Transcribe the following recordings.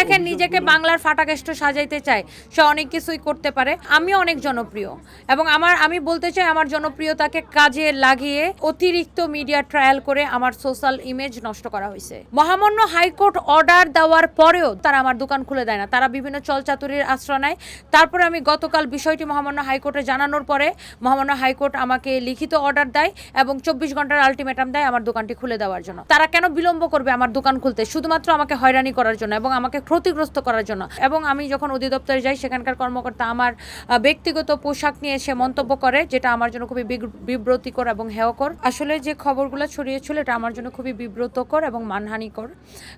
দেখেন, নিজেকে বাংলার ফাটাকেষ্ট সাজাইতে চায়। সে অনেক কিছুই করতে পারে। আমিও অনেক জনপ্রিয়। এবং আমার, আমি বলতে চাই, আমার জনপ্রিয়তাকে কাজে লাগিয়ে অতিরিক্ত মিডিয়া ট্রায়াল করে আমার সোশ্যাল ইমেজ নষ্ট করা হয়েছে। মহামান্য হাইকোর্ট অর্ডার দেওয়ার পরেও তারা আমার দোকান খুলে দেয় না। তারা বিভিন্ন চলচাতুরির আশ্রয় নেয়। তারপরে আমি গতকাল বিষয়টি মহামান্য হাইকোর্টে জানানোর পরে মহামান্য হাইকোর্ট আমাকে লিখিত অর্ডার দেয় এবং চব্বিশ ঘণ্টার আলটিমেটাম দেয় আমার দোকানটি খুলে দেওয়ার জন্য। তারা কেন বিলম্ব করবে আমার দোকান খুলতে? শুধুমাত্র আমাকে হয়রানি করার জন্য এবং আমাকে ক্ষতিগ্রস্ত করার জন্য। এবং আমি যখন অধিদপ্তরে যাই, সেখানকার কর্মকর্তা আমার ব্যক্তিগত পোশাক নিয়ে সে মন্তব্য করে, যেটা আমার জন্য খুবই বিব্রতিকর এবং হেয়কর। আসলে যে খবরগুলো ছড়িয়েছিল, এটা আমার জন্য খুবই বিব্রতকর এবং মানহানিকর।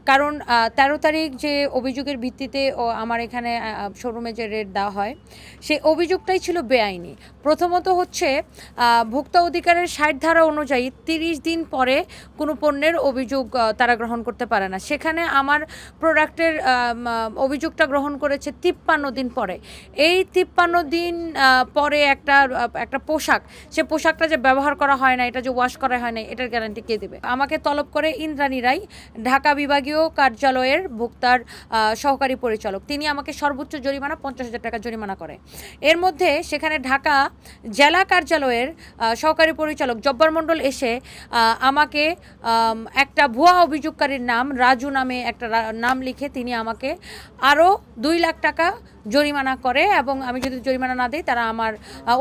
কারণ তেরো তারিখ যে অভিযোগের ভিত্তিতে আমার এখানে শোরুমে যে রেট দেওয়া হয়, সেই অভিযোগটাই ছিল বেআইনি। প্রথমত হচ্ছে ভোক্তা অধিকারের ষাট ধারা অনুযায়ী তিরিশ দিন পরে কোনো পণ্যের অভিযোগ তারা গ্রহণ করতে পারে না। সেখানে আমার প্রোডাক্টের অভিযোগটা গ্রহণ করেছে তিপ্পান্ন দিন পরে। এই তিপ্পান্ন দিন পরে একটা একটা পোশাক, সে পোশাকটা যে ব্যবহার করা হয় না, এটা যে ওয়াশ করা হয় না, এটার গ্যারান্টি কে দেবে? আমাকে তলব করে ইন্দ্রাণী রায়, ঢাকা বিভাগীয় কার্যালয়ের ভোক্তার সহকারী পরিচালক। তিনি আমাকে সর্বোচ্চ জরিমানা পঞ্চাশ হাজার টাকা জরিমানা করে। এর মধ্যে সেখানে ঢাকা জেলা কার্যালয়ের সহকারী পরিচালক জব্বার মণ্ডল এসে আমাকে একটা ভুয়া অভিযোগকারীর নাম, রাজু নামে একটা নাম লিখে তিনি আমাকে আরও দুই লাখ টাকা জরিমানা করে এবং আমি যদি জরিমানা না দিই, তারা আমার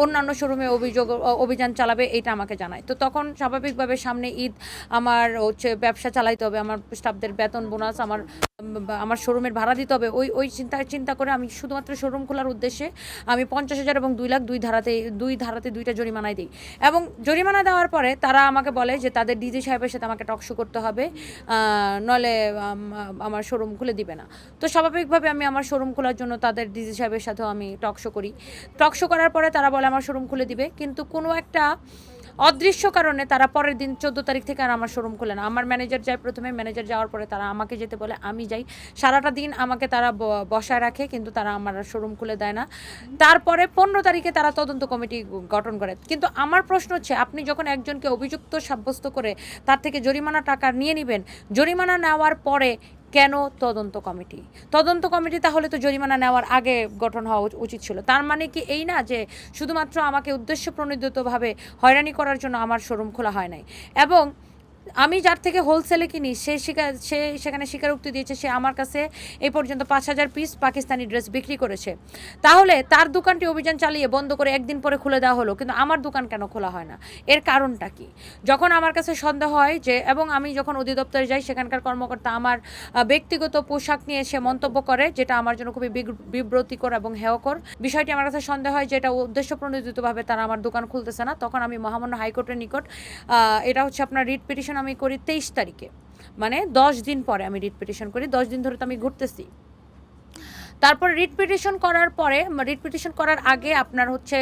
অন্যান্য শোরুমে অভিযোগ অভিযান চালাবে এটা আমাকে জানায়। তো তখন স্বাভাবিকভাবে সামনে ঈদ, আমার হচ্ছে ব্যবসা চালাইতে হবে, আমার স্টাফদের বেতন, বোনাস, আমার আমার শোরুমের ভাড়া দিতে হবে, ওই ওই চিন্তা চিন্তা করে আমি শুধুমাত্র শোরুম খোলার উদ্দেশ্যে আমি পঞ্চাশ হাজার এবং দুই লাখ দুই ধারাতে দুই ধারাতে দুইটা জরিমানায় দিই। এবং জরিমানা দেওয়ার পরে তারা আমাকে বলে যে তাদের ডিজি সাহেবের সাথে আমাকে টকশো করতে হবে নলে আমার শোরুম খুলে দিবে না। তো স্বাভাবিকভাবে আমি আমার শোরুম খোলার জন্য তাদের ডিজি সাহেবের সাথেও আমি টকশো করি। টকশো করার পরে তারা বলে আমার শোরুম খুলে দিবে। কিন্তু কোনো একটা অদৃশ্য কারণে তারা পরের দিন চোদ্দ তারিখ থেকে আর আমার শোরুম খুলে না। আমার ম্যানেজার যায় প্রথমে ম্যানেজার যাওয়ার পরে তারা আমাকে যেতে বলে, আমি যাই। সারাটা দিন আমাকে তারা বসায় রাখে, কিন্তু তারা আমার শোরুম খুলে দেয় না। তারপরে পনেরো তারিখে তারা তদন্ত কমিটি গঠন করে। কিন্তু আমার প্রশ্ন হচ্ছে, আপনি যখন একজনকে অভিযুক্ত সাব্যস্ত করে তার থেকে জরিমানা টাকা নিয়ে নেবেন, জরিমানা নেওয়ার পরে কেন তদন্ত কমিটি? তদন্ত কমিটি তাহলে তো জরিমানা নেওয়ার আগে গঠন হওয়া উচ- উচিত ছিল। তার মানে কি এই না যে শুধুমাত্র আমাকে উদ্দেশ্য প্রণোদিতভাবে হয়রানি করার জন্য আমার শোরুম খোলা হয় নাই। এবং আমি যার থেকে হোলসেলে কিনি, সে সে সেখানে স্বীকারোক্তি দিয়েছে, সে আমার কাছে এ পর্যন্ত পাঁচ হাজার পিস পাকিস্তানি ড্রেস বিক্রি করেছে। তাহলে তার দোকানটি অভিযান চালিয়ে বন্ধ করে একদিন পরে খুলে দেওয়া হলো, কিন্তু আমার দোকান কেন খোলা হয় না? এর কারণটা কি? যখন আমার কাছে সন্দেহ হয় যে, এবং আমি যখন অধিদপ্তরে যাই, সেখানকার কর্মকর্তা আমার ব্যক্তিগত পোশাক নিয়ে সে মন্তব্য করে, যেটা আমার জন্য খুবই বিব্রতিকর এবং হেয়কর। বিষয়টি আমার কাছে সন্দেহ হয় যে, এটা উদ্দেশ্য প্রণোদিতভাবে তারা আমার দোকান খুলতেছে না। তখন আমি মহামান্য হাইকোর্টের নিকট এটা হচ্ছে আপনার রিট পিটিশন আমি করি তেইশ তারিখে। মানে দশ দিন পরে আমি রিপিটেশন করি, দশ দিন ধরে তো আমি ঘুরতেছি। তারপর রিট পিটিশন করার পরে, রিট পিটিশন করার আগে আপনার হচ্ছে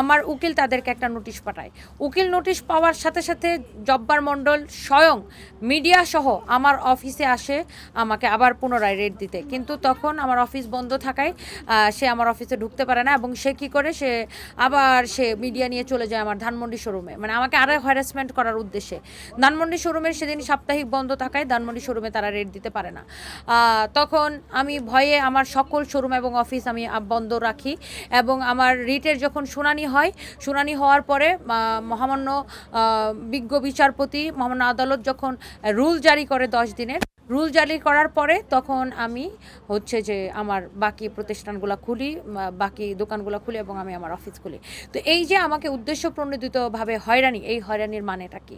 আমার উকিল তাদেরকে একটা নোটিশ পাঠায়। উকিল নোটিশ পাওয়ার সাথে সাথে জব্বার মণ্ডল স্বয়ং মিডিয়া সহ আমার অফিসে আসে, আমাকে আবার পুনরায় রেট দিতে। কিন্তু তখন আমার অফিস বন্ধ থাকায় সে আমার অফিসে ঢুকতে পারে না এবং সে কী করে, সে আবার সে মিডিয়া নিয়ে চলে যায় আমার ধানমন্ডি শোরুমে। মানে আমাকে আরও হ্যারাসমেন্ট করার উদ্দেশ্যে। ধানমন্ডি শোরুমের সেদিন সাপ্তাহিক বন্ধ থাকায় ধানমন্ডি শোরুমে তারা রেট দিতে পারে না। তখন আমি ভয়ে আমার সকল শোরুম এবং অফিস আমি বন্ধ রাখি। এবং আমার রিটের যখন শুনানি হয়, শুনানি হওয়ার পরে মহামান্য বিজ্ঞ বিচারপতি মহামান্য আদালত যখন রুল জারি করে দশ দিনের রুল জারি করার পরে তখন আমি হচ্ছে যে আমার বাকি প্রতিষ্ঠানগুলো খুলি বাকি দোকানগুলো খুলি এবং আমি আমার অফিস খুলি। তো এই যে আমাকে উদ্দেশ্য প্রণোদিতভাবে হয়রানি, এই হয়রানির মানেটা কি?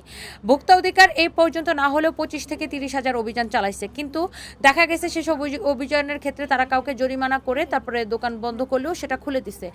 ভোক্তা অধিকার এই পর্যন্ত না হলেও পঁচিশ থেকে তিরিশ হাজার অভিযান চালাইছে। কিন্তু দেখা গেছে সেসব অভিযানের ক্ষেত্রে তারা কাউকে জরিমানা করে তারপরে দোকান বন্ধ করলেও সেটা খুলে দিছে।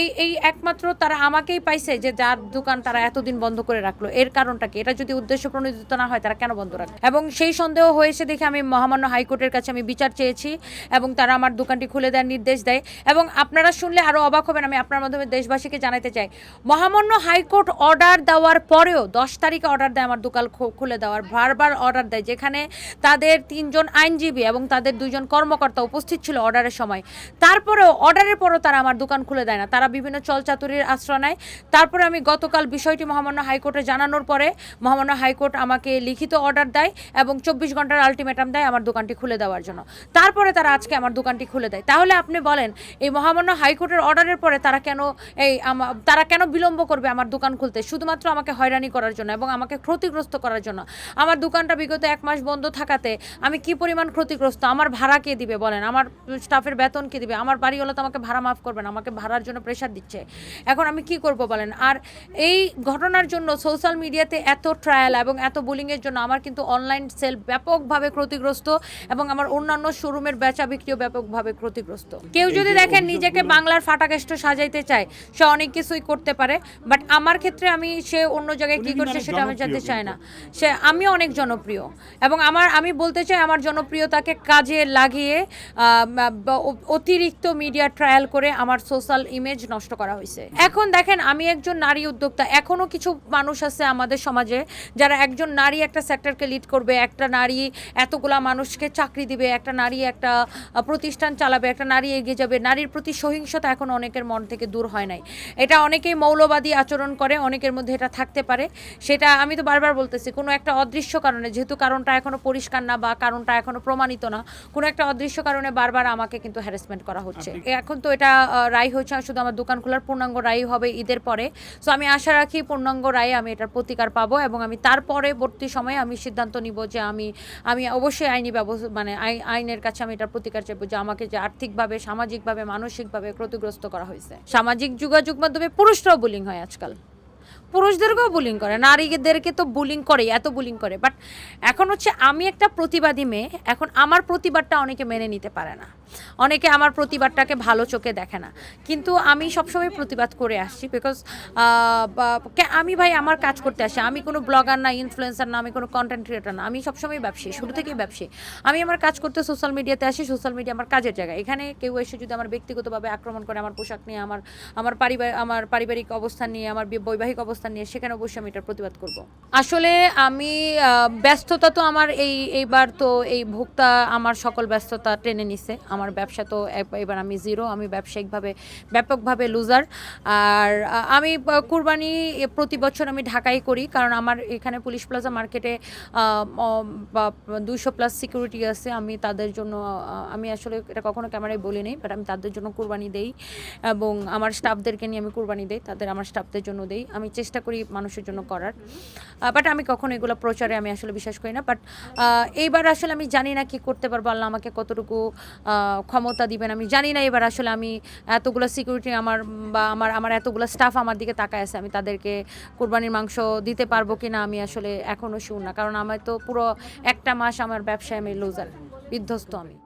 এই এই একমাত্র তারা আমাকেই পাইছে যে যার দোকান তারা এতদিন বন্ধ করে রাখল। এর কারণটা কি? এটা যদি উদ্দেশ্য প্রণোদিত না হয় তারা কেন বন্ধ রাখবে এবং সেই সন্দেহ হয়েছে দেখে আমি মহামান্য হাইকোর্টের কাছে আমি বিচার চেয়েছি এবং তারা আমার দোকানটি খুলে দেওয়ার নির্দেশ দেয় এবং আপনারা শুনলে আরও অবাক হবেন, আমি আপনার মাধ্যমে দেশবাসীকে জানাতে চাই। মহামান্য হাইকোর্ট অর্ডার দেওয়ার পরেও দশ তারিখে অর্ডার দেয় আমার দোকান খুলে দেওয়ার, বারবার অর্ডার দেয়, যেখানে তাদের তিনজন আইনজীবী এবং তাদের দুজন কর্মকর্তা উপস্থিত ছিল অর্ডারের সময়। তারপরেও অর্ডারের পরও তারা আমার দোকান খুলে দেয় না। তারা বিভিন্ন চলচাতুরির আশ্রয় নেয়। তারপরে আমি গতকাল বিষয়টি মহামান্য হাইকোর্টে জানানোর পরে মহামান্য হাইকোর্ট আমাকে লিখিত অর্ডার দেয় এবং চব্বিশ ঘণ্টার অর্ডার আলটিমেটাম দেয়, আমার দোকানটি খুলে দেওয়ার জন্য। তারপরে তারা আজকে আমার দোকানটি খুলে দেয়। তাহলে আপনি বলেন, এই মহামান্য হাইকোর্টের অর্ডারের পরে তারা কেন এই তারা কেন বিলম্ব করবে আমার দোকান খুলতে? শুধুমাত্র আমাকে হয়রানি করার জন্য এবং আমাকে ক্ষতিগ্রস্ত করার জন্য। আমার দোকানটা বিগত এক মাস বন্ধ থাকাতে আমি কি পরিমাণ ক্ষতিগ্রস্ত? আমার ভাড়া কে দিবে বলেন? আমার স্টাফের বেতন কে দিবে? আমার বাড়িওয়ালা তো আমাকে ভাড়া মাফ করবে না, আমাকে ভাড়ার জন্য প্রেশার দিচ্ছে। এখন আমি কি করব বলেন? আর এই ঘটনার জন্য সোশ্যাল মিডিয়াতে এত ট্রায়াল এবং এত বুলিংয়ের জন্য আমার কিন্তু অনলাইন সেল ব্যাপকভাবে ক্ষতিগ্রস্ত এবং আমার অন্যান্য শোরুমের বেচা বিক্রিও ব্যাপকভাবে ক্ষতিগ্রস্ত। কেউ যদি দেখেন নিজেকে বাংলার ফাটাকেষ্ট সাজাইতে চায় সে অনেক কিছুই করতে পারে বাট আমার ক্ষেত্রে আমি সে অন্য জায়গায় কি করছে সেটা আমি জানতে চাই না। সে আমি অনেক জনপ্রিয় এবং আমার আমি বলতে চাই আমার জনপ্রিয়তাকে কাজে লাগিয়ে অতিরিক্ত মিডিয়া ট্রায়াল করে আমার সোশ্যাল ইমেজ নষ্ট করা হয়েছে। এখন দেখেন আমি একজন নারী উদ্যোক্তা এখনও কিছু মানুষ আছে আমাদের সমাজে যারা একজন নারী একটা সেক্টরকে লিড করবে একটা নারী এতগুলা মানুষকে চাকরি দিবে একটা নারী একটা প্রতিষ্ঠান চালাবে একটা নারী এগিয়ে যাবে নারীর প্রতি সহিংসতা এখন অনেকের মন থেকে দূর হয় নাই। এটা অনেকেই মৌলবাদী আচরণ করে অনেকের মধ্যে এটা থাকতে পারে। সেটা আমি তো বারবার বলতেছি কোনো একটা অদৃশ্য কারণে যেহেতু কারণটা এখনও পরিষ্কার না বা কারণটা এখনও প্রমাণিত না কোনো একটা অদৃশ্য কারণে বারবার আমাকে কিন্তু হ্যারাসমেন্ট করা হচ্ছে। এখন তো এটা রায় হয়েছে শুধু আমার দোকান খোলার পূর্ণাঙ্গ রায় হবে ঈদের পরে। সো আমি আশা রাখি পূর্ণাঙ্গ রায়ে আমি এটার প্রতিকার পাবো এবং আমি তার পরবর্তী সময়ে আমি সিদ্ধান্ত নিব যে আমি আমি অবশ্যই আইনি ব্যবস্থা মানে আই- আইনের কাছে আমি এটার প্রতিকার চাইব যে আমাকে যে আর্থিকভাবে, সামাজিকভাবে, মানসিকভাবে ক্ষতিগ্রস্ত করা হয়েছে। সামাজিক যোগাযোগ মাধ্যমে পুরুষরাও বুলিং হয় আজকাল। পুরুষদেরকেও বুলিং করে, নারীদেরকে তো বুলিং করে এত বুলিং করে। বাট এখন হচ্ছে আমি একটা প্রতিবাদী মেয়ে, এখন আমার প্রতিবাদটা অনেকে মেনে নিতে পারে না। অনেকে আমার প্রতিবাদটাকে ভালো চোখে দেখে না। কিন্তু আমি সবসময় প্রতিবাদ করে আসছি বিকজ আমি ভাই আমার কাজ করতে আসি। আমি কোনো ব্লগার না ইনফ্লুয়েন্সার না, আমি কোনো কন্টেন্ট ক্রিয়েটার না। আমি সবসময় ব্যবসায়ী, শুরু থেকেই ব্যবসায়ী। আমি আমার কাজ করতে সোশ্যাল মিডিয়াতে আসি সোশ্যাল মিডিয়া আমার কাজের জায়গা এখানে কেউ এসে যদি আমার ব্যক্তিগতভাবে আক্রমণ করে, আমার পোশাক নিয়ে, আমার আমার পারিবার আমার পারিবারিক অবস্থান নিয়ে, আমার বৈবাহিক অবস্থান নিয়ে সেখানে অবশ্যই আমি এটার প্রতিবাদ করব। আসলে আমি ব্যস্ততা তো আমার এই, এইবার তো এই ভোক্তা আমার সকল ব্যস্ততা টেনে নিছে। আমার ব্যবসা তো এব- এবার আমি জিরো আমি ব্যবসায়িকভাবে ব্যাপকভাবে লুজার আর আমি কুরবানি প্রতি বছর আমি ঢাকায় করি, কারণ আমার এখানে পুলিশ প্লাজা মার্কেটে দুশো প্লাস সিকিউরিটি আছে। আমি তাদের জন্য আমি আসলে এটা কখনো ক্যামেরায় বলিনি বাট আমি তাদের জন্য কুরবানি দেই এবং আমার স্টাফদেরকে নিয়ে আমি কুরবানি দেই, তাদের আমার স্টাফদের জন্য দেই। আমি চেষ্টা করি মানুষের জন্য করার। বাট আমি কখনো এগুলো প্রচারে আমি আসলে বিশ্বাস করি না। বাট এইবার আসলে আমি জানি না কি করতে পারব। আল্লাহ আমাকে কতটুকু ক্ষমতা দিবেন আমি জানি না। এবার আসলে আমি এতগুলো সিকিউরিটি আমার বা আমার আমার এতগুলো স্টাফ আমার দিকে তাকায় আছে। আমি তাদেরকে কোরবানির মাংস দিতে পারব কি না আমি আসলে এখনও শিউর না। কারণ আমার তো পুরো একটা মাস আমার ব্যবসায় আমি লুজার বিধ্বস্ত আমি।